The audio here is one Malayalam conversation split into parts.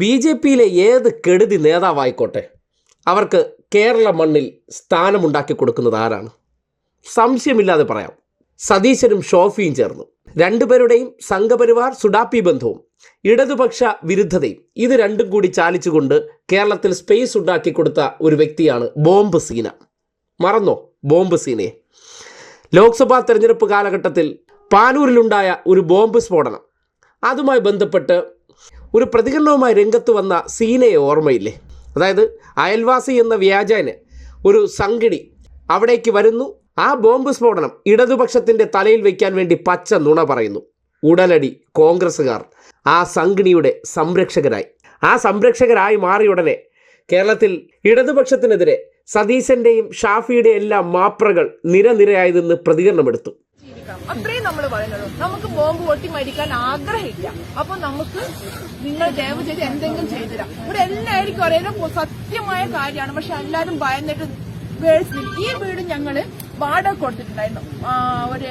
ബി ജെ പിയിലെ ഏത് കെടുതി നേതാവായിക്കോട്ടെ അവർക്ക് കേരള മണ്ണിൽ സ്ഥാനമുണ്ടാക്കി കൊടുക്കുന്നത് ആരാണ്? സംശയമില്ലാതെ പറയാം. സതീശനും ഷോഫിയും ചേർന്നു. രണ്ടുപേരുടെയും സംഘപരിവാർ സുഡാപ്പി ബന്ധവും ഇടതുപക്ഷ വിരുദ്ധതയും ഇത് രണ്ടും കൂടി ചാലിച്ചുകൊണ്ട് കേരളത്തിൽ സ്പേസ് ഉണ്ടാക്കി കൊടുത്ത ഒരു വ്യക്തിയാണ് ബോംബ് സീന. മറന്നോ ബോംബ് സീനയെ? ലോക്സഭാ തെരഞ്ഞെടുപ്പ് കാലഘട്ടത്തിൽ പാനൂരിലുണ്ടായ ഒരു ബോംബ് സ്ഫോടനം അതുമായി ബന്ധപ്പെട്ട് ഒരു പ്രതികരണവുമായി രംഗത്ത് വന്ന സീനയെ ഓർമ്മയില്ലേ? അതായത് അയൽവാസി എന്ന വ്യാജാന് ഒരു സംഗിണി അവിടേക്ക് വരുന്നു. ആ ബോംബ് സ്ഫോടനം ഇടതുപക്ഷത്തിന്റെ തലയിൽ വയ്ക്കാൻ വേണ്ടി പച്ച നുണ പറയുന്നു. ഉടനടി കോൺഗ്രസ്സുകാർ ആ സംഗിണിയുടെ സംരക്ഷകരായി. ആ സംരക്ഷകരായി മാറിയ ഉടനെ കേരളത്തിൽ ഇടതുപക്ഷത്തിനെതിരെ സതീശന്റെയും ഷാഫിയുടെയും എല്ലാം മാപ്രകൾ നിരനിരയായി നിന്ന് പ്രതികരണമെടുത്തു. ജീവിക്കണം അത്രയും നമ്മൾ പറയുന്നത് നമുക്ക് ബോംബ് പൊട്ടി മരിക്കാൻ ആഗ്രഹമില്ല. അപ്പൊ നമുക്ക് നിങ്ങൾ ദയവ് ചെയ്ത് എന്തെങ്കിലും ചെയ്തിരാം ഇവിടെ എല്ലാവർക്കും അറിയാം സത്യമായ കാര്യമാണ്. പക്ഷെ എല്ലാവരും ഭയന്നിട്ട് ഈ വീട് ഞങ്ങൾ വാടക കൊടുത്തിട്ടുണ്ടായിരുന്നു. ഒരു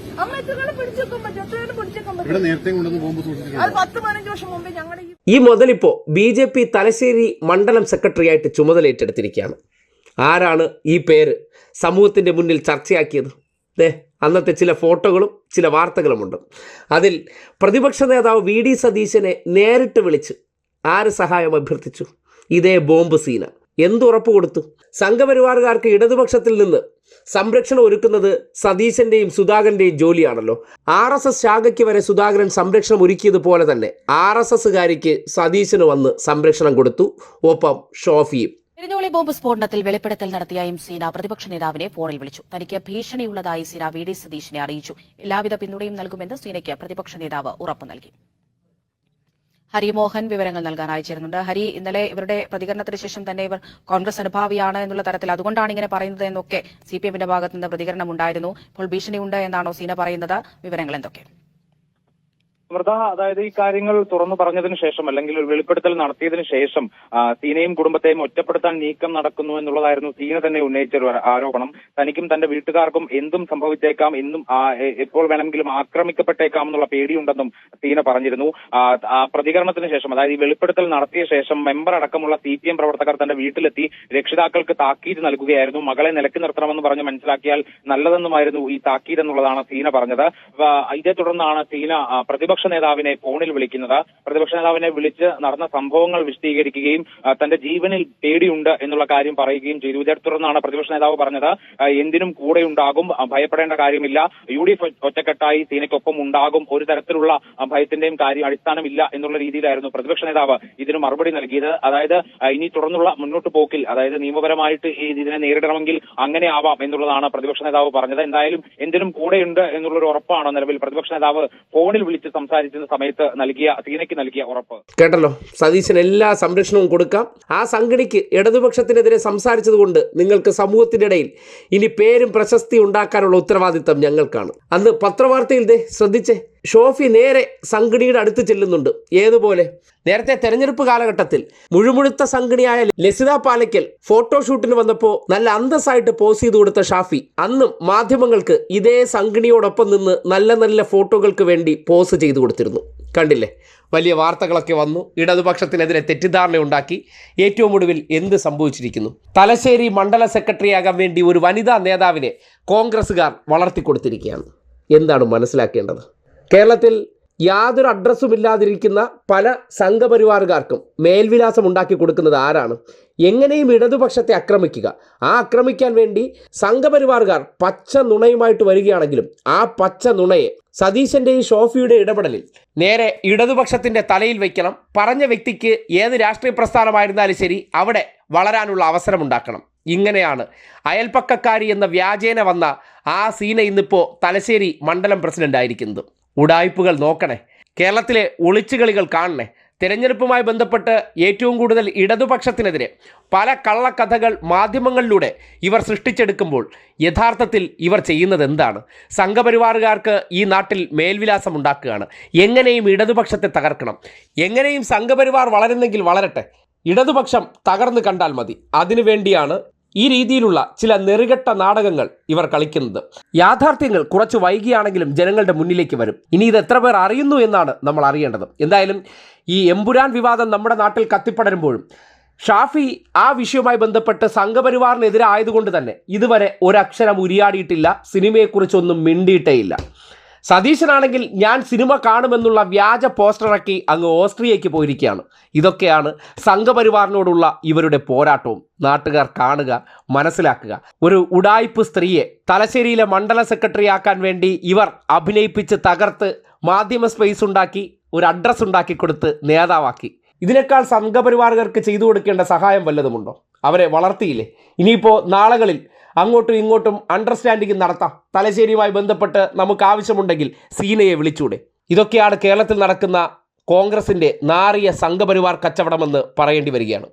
അമ്മ എത്രയാണ് പിടിച്ചേക്കാൻ പറ്റും എത്രയാണ് പിടിച്ചേക്കാൻ ഇവിടെ പറ്റും നേരത്തെ കൊണ്ടുവന്ന് ബോംബ് സൂക്ഷിച്ചിട്ടുണ്ട് അത് പത്ത് പതിനഞ്ച് വർഷം മുമ്പേ ഞങ്ങളുടെ ഈ മുതലിപ്പോ ബി ജെ പി തലശ്ശേരി മണ്ഡലം സെക്രട്ടറിയായിട്ട് ചുമതല ഏറ്റെടുത്തിരിക്കുകയാണ്. ആരാണ് ഈ പേര് സമൂഹത്തിന്റെ മുന്നിൽ ചർച്ചയാക്കിയത്? ദേ അന്നത്തെ ചില ഫോട്ടോകളും ചില വാർത്തകളുമുണ്ട്. അതിൽ പ്രതിപക്ഷ നേതാവ് വി ഡി സതീശനെ നേരിട്ട് വിളിച്ച് ആര് സഹായം അഭ്യർത്ഥിച്ചു? ഇതേ ബോംബ് സീന. എന്തുറപ്പ് കൊടുത്തു? സംഘപരിവാറുകാർക്ക് ഇടതുപക്ഷത്തിൽ നിന്ന് സംരക്ഷണം ഒരുക്കുന്നത് സതീശന്റെയും സുധാകരന്റെയും ജോലിയാണല്ലോ. ആർ എസ് എസ് ശാഖയ്ക്ക് വരെ സുധാകരൻ സംരക്ഷണം ഒരുക്കിയത് പോലെ തന്നെ ആർ എസ് എസ്സുകാരിക്ക് സതീശന് വന്ന് സംരക്ഷണം കൊടുത്തു. ഒപ്പം ഷോഫിയും. എരിഞ്ഞോളി ബോംബ് സ്ഫോടനത്തിൽ വെളിപ്പെടുത്തൽ നടത്തിയ എം സീന പ്രതിപക്ഷ നേതാവിനെ ഫോണിൽ വിളിച്ചു. തനിക്ക് ഭീഷണിയുള്ളതായി സീന വി ഡി സതീഷിനെ അറിയിച്ചു. എല്ലാവിധ പിന്തുണയും നൽകുമെന്ന് സീനയ്ക്ക് പ്രതിപക്ഷ നേതാവ് ഉറപ്പു നൽകി. ഹരിമോഹൻ വിവരങ്ങൾ നൽകാൻ അയച്ചിരുന്നുണ്ട്. ഹരി ഇന്നലെ ഇവരുടെ പ്രതികരണത്തിന് ശേഷം തന്നെ ഇവർ കോൺഗ്രസ് അനുഭാവിയാണ് എന്നുള്ള തരത്തിൽ അതുകൊണ്ടാണ് ഇങ്ങനെ പറയുന്നത് എന്നൊക്കെ സി പി എമ്മിന്റെ ഭാഗത്ത് നിന്ന് പ്രതികരണം ഉണ്ടായിരുന്നു. ഇപ്പോൾ ഭീഷണിയുണ്ട് എന്നാണോ സീന പറയുന്നത്? വിവരങ്ങൾ എന്തൊക്കെ? വൃത അതായത് ഈ കാര്യങ്ങൾ തുറന്നു പറഞ്ഞതിന് ശേഷം അല്ലെങ്കിൽ വെളിപ്പെടുത്തൽ നടത്തിയതിനു ശേഷം സീനയും കുടുംബത്തെയും ഒറ്റപ്പെടുത്താൻ നീക്കം നടക്കുന്നു എന്നുള്ളതായിരുന്നു സീന തന്നെ ഉന്നയിച്ച ഒരു ആരോപണം. തനിക്കും തന്റെ വീട്ടുകാർക്കും എന്തും സംഭവിച്ചേക്കാം എന്നും എപ്പോൾ വേണമെങ്കിലും ആക്രമിക്കപ്പെട്ടേക്കാം എന്നുള്ള പേടിയുണ്ടെന്നും സീന പറഞ്ഞിരുന്നു. പ്രതികരണത്തിന് ശേഷം അതായത് ഈ വെളിപ്പെടുത്തൽ നടത്തിയ ശേഷം മെമ്പർ അടക്കമുള്ള സി പി എം പ്രവർത്തകർ തന്റെ വീട്ടിലെത്തി രക്ഷിതാക്കൾക്ക് താക്കീത് നൽകുകയായിരുന്നു. മകളെ നിലക്കി നിർത്തണമെന്ന് പറഞ്ഞ് മനസ്സിലാക്കിയാൽ നല്ലതെന്നുമായിരുന്നു ഈ താക്കീത് എന്നുള്ളതാണ് സീന പറഞ്ഞത്. ഇതേ തുടർന്നാണ് സീന ആ, പ്രതിപക്ഷ നേതാവിനെ ഫോണിൽ വിളിക്കുന്നത്. പ്രതിപക്ഷ നേതാവിനെ വിളിച്ച് നടന്ന സംഭവങ്ങൾ വിശദീകരിക്കുകയും തന്റെ ജീവനിൽ പേടിയുണ്ട് എന്നുള്ള കാര്യം പറയുകയും ചെയ്തു. ഇതേ തുടർന്നാണ് പ്രതിപക്ഷ നേതാവ് പറഞ്ഞത് എന്തിനും കൂടെ ഉണ്ടാകും ഭയപ്പെടേണ്ട കാര്യമില്ല. യു ഡി എഫ് ഒറ്റക്കെട്ടായി സീനയ്ക്കൊപ്പം ഉണ്ടാകും. ഒരു തരത്തിലുള്ള ഭയത്തിന്റെയും കാര്യം അടിസ്ഥാനമില്ല എന്നുള്ള രീതിയിലായിരുന്നു പ്രതിപക്ഷ നേതാവ് ഇതിന് മറുപടി നൽകിയത്. അതായത് ഇനി തുടർന്നുള്ള മുന്നോട്ട് പോക്കിൽ അതായത് നിയമപരമായിട്ട് ഇതിനെ നേരിടണമെങ്കിൽ അങ്ങനെ ആവാം എന്നുള്ളതാണ് പ്രതിപക്ഷ നേതാവ് പറഞ്ഞത്. എന്തായാലും എന്തിനും കൂടെയുണ്ട് എന്നുള്ളൊരു ഉറപ്പാണ് നിലവിൽ പ്രതിപക്ഷ നേതാവ് ഫോണിൽ വിളിച്ച് സംസാരിക്കുന്ന സമയത്ത് നൽകിയ സീനയ്ക്ക് നൽകിയ ഉറപ്പ്. കേട്ടല്ലോ? സതീശന് എല്ലാ സംരക്ഷണവും കൊടുക്കാം. ആ സംഘടിക്ക് ഇടതുപക്ഷത്തിനെതിരെ സംസാരിച്ചതുകൊണ്ട് നിങ്ങൾക്ക് സമൂഹത്തിന്റെ ഇടയിൽ ഇനി പേരും പ്രശസ്തി ഉണ്ടാക്കാനുള്ള ഉത്തരവാദിത്തം ഞങ്ങൾക്കാണ്. അന്ന് പത്രവാർത്തയിൽ ദേ ശ്രദ്ധിച്ചേ? ഷോഫി നേരെ സംഘടിയുടെ അടുത്ത് ചെല്ലുന്നുണ്ട്. ഏതുപോലെ? നേരത്തെ തെരഞ്ഞെടുപ്പ് കാലഘട്ടത്തിൽ മുഴുമുഴുത്ത സംഘടിയായ ലസിത പാലയ്ക്കൽ ഫോട്ടോഷൂട്ടിന് വന്നപ്പോൾ നല്ല അന്തസ്സായിട്ട് പോസ് ചെയ്ത് കൊടുത്ത ഷാഫി അന്നും മാധ്യമങ്ങൾക്ക് ഇതേ സംഘടിയോടൊപ്പം നിന്ന് നല്ല നല്ല ഫോട്ടോകൾക്ക് വേണ്ടി പോസ് ചെയ്തു കൊടുത്തിരുന്നു. കണ്ടില്ലേ? വലിയ വാർത്തകളൊക്കെ വന്നു. ഇടതുപക്ഷത്തിനെതിരെ തെറ്റിദ്ധാരണ ഉണ്ടാക്കി ഏറ്റവും ഒടുവിൽ എന്ത് സംഭവിച്ചിരിക്കുന്നു? തലശ്ശേരി മണ്ഡല സെക്രട്ടറിയാകാൻ വേണ്ടി ഒരു വനിതാ നേതാവിനെ കോൺഗ്രസ്സുകാർ വളർത്തിക്കൊടുത്തിരിക്കുകയാണ്. എന്താണ് മനസ്സിലാക്കേണ്ടത്? കേരളത്തിൽ യാതൊരു അഡ്രസ്സും ഇല്ലാതിരിക്കുന്ന പല സംഘപരിവാറുകാർക്കും മേൽവിലാസം ഉണ്ടാക്കി കൊടുക്കുന്നത് ആരാണ്? എങ്ങനെയും ഇടതുപക്ഷത്തെ ആക്രമിക്കുക. ആ ആക്രമിക്കാൻ വേണ്ടി സംഘപരിവാറുകാർ പച്ച നുണയുമായിട്ട് വരികയാണെങ്കിലും ആ പച്ച നുണയെ സതീശന്റെയും ഷോഫിയുടെ ഇടപെടലിൽ നേരെ ഇടതുപക്ഷത്തിന്റെ തലയിൽ വയ്ക്കണം പറഞ്ഞ വ്യക്തിക്ക് ഏത് രാഷ്ട്രീയ പ്രസ്ഥാനമായിരുന്നാലും ശരി അവിടെ വളരാനുള്ള അവസരമുണ്ടാക്കണം. ഇങ്ങനെയാണ് അയൽപ്പക്കക്കാരി എന്ന വ്യാജേന വന്ന ആ സീന ഇന്നിപ്പോൾ തലശ്ശേരി മണ്ഡലം പ്രസിഡന്റ് ആയിരിക്കുന്നത് ഉടായ്പകൾ നോക്കണേ. കേരളത്തിലെ ഒളിച്ചുകളികൾ കാണണേ. തിരഞ്ഞെടുപ്പുമായി ബന്ധപ്പെട്ട് ഏറ്റവും കൂടുതൽ ഇടതുപക്ഷത്തിനെതിരെ പല കള്ളക്കഥകൾ മാധ്യമങ്ങളിലൂടെ ഇവർ സൃഷ്ടിച്ചെടുക്കുമ്പോൾ യഥാർത്ഥത്തിൽ ഇവർ ചെയ്യുന്നത് എന്താണ്? സംഘപരിവാറുകാർക്ക് ഈ നാട്ടിൽ മേൽവിലാസം ഉണ്ടാക്കുകയാണ്. എങ്ങനെയും ഇടതുപക്ഷത്തെ തകർക്കണം. എങ്ങനെയും സംഘപരിവാർ വളരുന്നെങ്കിൽ വളരട്ടെ. ഇടതുപക്ഷം തകർന്നു കണ്ടാൽ മതി. അതിനുവേണ്ടിയാണ് ഈ രീതിയിലുള്ള ചില നെറുകെട്ട നാടകങ്ങൾ ഇവർ കളിക്കുന്നത്. യാഥാർത്ഥ്യങ്ങൾ കുറച്ച് വൈകിയാണെങ്കിലും ജനങ്ങളുടെ മുന്നിലേക്ക് വരും. ഇനി ഇത് എത്ര പേർ അറിയുന്നു എന്നാണ് നമ്മൾ അറിയേണ്ടത്. എന്തായാലും ഈ എമ്പുരാൻ വിവാദം നമ്മുടെ നാട്ടിൽ കത്തിപ്പടരുമ്പോഴും ഷാഫി ആ വിഷയവുമായി ബന്ധപ്പെട്ട് സംഘപരിവാറിനെതിരെ ആയതുകൊണ്ട് തന്നെ ഇതുവരെ ഒരക്ഷരം ഉരിയാടിയിട്ടില്ല. സിനിമയെക്കുറിച്ചൊന്നും മിണ്ടിയിട്ടേയില്ല. സതീശനാണെങ്കിൽ ഞാൻ സിനിമ കാണുമെന്നുള്ള വ്യാജ പോസ്റ്റർ ഇറക്കി അങ്ങ് ഓസ്ട്രിയയ്ക്ക് പോയിരിക്കുകയാണ്. ഇതൊക്കെയാണ് സംഘപരിവാറിനോടുള്ള ഇവരുടെ പോരാട്ടവും. നാട്ടുകാർ കാണുക മനസ്സിലാക്കുക. ഒരു ഉടായ്പ് സ്ത്രീയെ തലശ്ശേരിയിലെ മണ്ഡല സെക്രട്ടറി ആക്കാൻ വേണ്ടി ഇവർ അഭിനയിപ്പിച്ച് തകർത്ത് മാധ്യമ സ്പേസ് ഉണ്ടാക്കി ഒരു അഡ്രസ്സ് ഉണ്ടാക്കി കൊടുത്ത് നേതാവാക്കി. ഇതിനേക്കാൾ സംഘപരിവാറുകാർക്ക് ചെയ്തു കൊടുക്കേണ്ട സഹായം വല്ലതുമുണ്ടോ? അവരെ വളർത്തിയില്ലേ? ഇനിയിപ്പോൾ നാളുകളിൽ അങ്ങോട്ടും ഇങ്ങോട്ടും അണ്ടർസ്റ്റാൻഡിംഗ് നടത്താം. തലശ്ശേരിയുമായി ബന്ധപ്പെട്ട് നമുക്ക് ആവശ്യമുണ്ടെങ്കിൽ സീനയെ വിളിച്ചൂടെ. ഇതൊക്കെയാണ് കേരളത്തിൽ നടക്കുന്ന കോൺഗ്രസിന്റെ നാറിയ സംഘപരിവാർ കച്ചവടമെന്ന് പറയേണ്ടി വരികയാണ്.